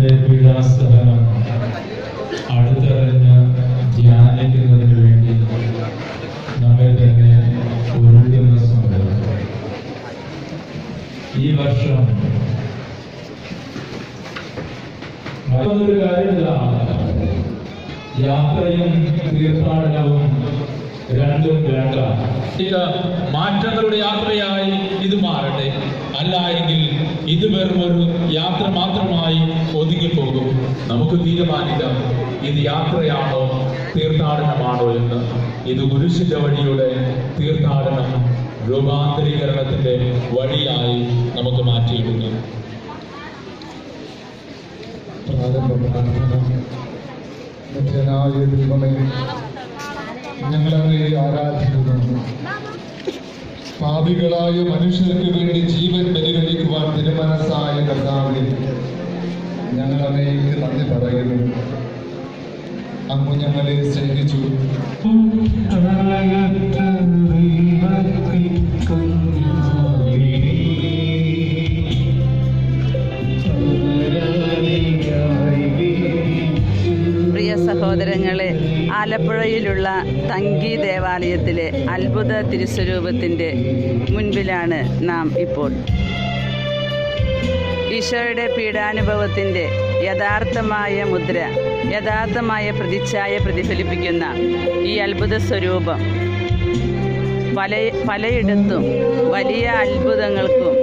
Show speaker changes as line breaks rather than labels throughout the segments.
കർത്താവിന്റെ പീഡാസഹനം അടുത്തറിഞ്ഞ് ധ്യാനിക്കുന്നതിന് വേണ്ടി നമ്മെ തന്നെ ഒരുക്കുന്ന സമയം ഈ വർഷം മറ്റൊരു കാര്യമില്ല യാത്രയും തീർത്ഥാടനവും രണ്ടും രണ്ടാണ്
ഇത് മാറ്റങ്ങളുടെ യാത്രയായി ഇത് മാറട്ടെ. അല്ല എങ്കിൽ ഇത് വെറും ഒരു യാത്ര മാത്രമായി ഒതുങ്ങിപ്പോകും. നമുക്ക് തീരുമാനിക്കാം ഇത് യാത്രയാണോ തീർത്ഥാടനമാണോ എന്ന്. ഇത് കുരിശിന്റെ വഴിയുടെ തീർത്ഥാടനം രൂപാന്തരീകരണത്തിന്റെ വഴിയായി നമുക്ക്
മാറ്റിയിടുന്നു ഞങ്ങളങ്ങയെ ആരാധിക്കുന്നു. പാപികളായ മനുഷ്യർക്ക് വേണ്ടി ജീവൻ ബലികഴിക്കുവാൻ തിരുമനസ്സായ കർത്താവിനെ ഞങ്ങൾ അങ്ങേക്ക് നന്ദി പറയുന്നു. അങ്ങ് ഞങ്ങളെ സ്നേഹിച്ചു.
പ്രിയ സഹോദരങ്ങളെ ആലപ്പുഴയിലുള്ള തങ്കി ദേവാലയത്തിലെ അത്ഭുത തിരുസ്വരൂപത്തിന്റെ മുൻപിലാണ് നാം ഇപ്പോൾ. ഈശോയുടെ പീഡാനുഭവത്തിന്റെ യഥാർത്ഥമായ മുദ്ര യഥാർത്ഥമായ പ്രതിച്ഛായ പ്രതിഫലിപ്പിക്കുന്ന ഈ അത്ഭുത സ്വരൂപം. പല പലയിടത്തും വലിയ അത്ഭുതങ്ങൾക്കും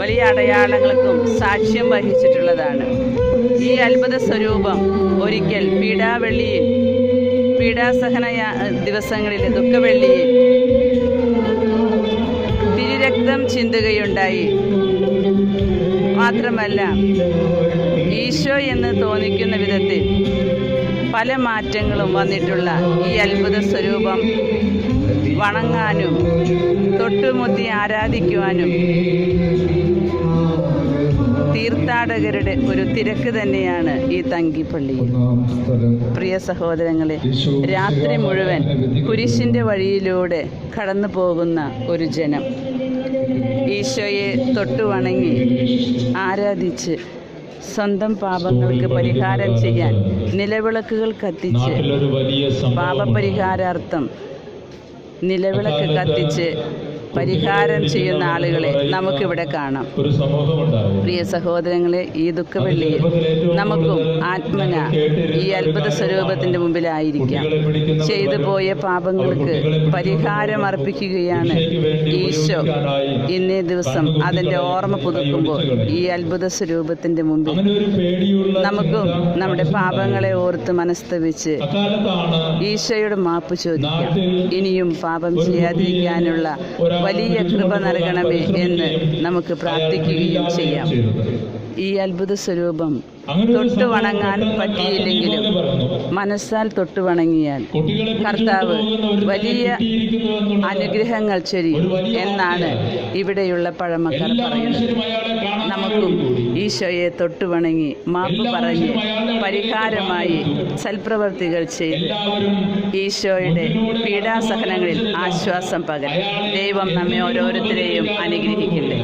വലിയ അടയാളങ്ങൾക്കും സാക്ഷ്യം വഹിച്ചിട്ടുള്ളതാണ്. ഈ അത്ഭുത സ്വരൂപം ഒരിക്കൽ പീഡാവെള്ളിയിൽ പീഡാസഹന ദിവസങ്ങളിൽ ദുഃഖവെള്ളിയിൽ തിരുരക്തം ചിന്തുകയുണ്ടായി. മാത്രമല്ല ഈശോ എന്ന് തോന്നിക്കുന്ന വിധത്തിൽ പല മാറ്റങ്ങളും വന്നിട്ടുള്ള ഈ അത്ഭുത സ്വരൂപം വണങ്ങാനും തൊട്ടുമുത്തി ആരാധിക്കുവാനും തീർത്ഥാടകരുടെ ഒരു തിരക്ക് തന്നെയാണ് ഈ തങ്കിപ്പള്ളിയിൽ. പ്രിയ സഹോദരങ്ങളെ രാത്രി മുഴുവൻ കുരിശിന്റെ വഴിയിലൂടെ കടന്നു പോകുന്ന ഒരു ജനം ഈശോയെ തൊട്ടുവണങ്ങി ആരാധിച്ച് സ്വന്തം പാപങ്ങൾക്ക് പരിഹാരം ചെയ്യാൻ നിലവിളക്കുകൾ കത്തിച്ച് പാപപരിഹാരാർത്ഥം നിലവിളക്ക് കത്തിച്ച് പരിഹാരം ചെയ്യുന്ന ആളുകളെ നമുക്കിവിടെ കാണാം. പ്രിയ സഹോദരങ്ങളെ ഈ ദുഃഖവെള്ളിയിൽ നമുക്കും ആത്മന ഈ അത്ഭുത സ്വരൂപത്തിന്റെ മുമ്പിലായിരിക്കാം. ചെയ്തു പോയ പാപങ്ങൾക്ക് പരിഹാരം അർപ്പിക്കുകയാണ് ഈശോ. ഇന്നേ ദിവസം അതിന്റെ ഓർമ്മ പുതുക്കുമ്പോൾ ഈ അത്ഭുത സ്വരൂപത്തിന്റെ മുമ്പിൽ നമുക്കും നമ്മുടെ പാപങ്ങളെ ഓർത്ത് മനസ്തവിച്ച് ഈശോയുടെ മാപ്പ് ചോദിക്കാം. ഇനിയും പാപം ചെയ്യാതിരിക്കാനുള്ള വലിയ കൃപ നൽകണമേ എന്ന് നമുക്ക് പ്രാർത്ഥിക്കുകയും ചെയ്യാം. ഈ അത്ഭുത സ്വരൂപം തൊട്ടു വണങ്ങാൻ പറ്റിയില്ലെങ്കിലും മനസ്സാൽ തൊട്ടു വണങ്ങിയാൽ കർത്താവ് വലിയ അനുഗ്രഹങ്ങൾ ചൊരിയും എന്നാണ് ഇവിടെയുള്ള പഴമക്കാർ പറയുന്നത്. നമുക്കും ഈശോയെ തൊട്ടു വണങ്ങി മാപ്പ് പറഞ്ഞ് പരിഹാരമായി സൽപ്രവർത്തികൾ ചെയ്ത് ഈശോയുടെ പീഡാസഹനങ്ങളിൽ ആശ്വാസം പകരം ദൈവം നമ്മെ ഓരോരുത്തരെയും അനുഗ്രഹിക്കട്ടെ.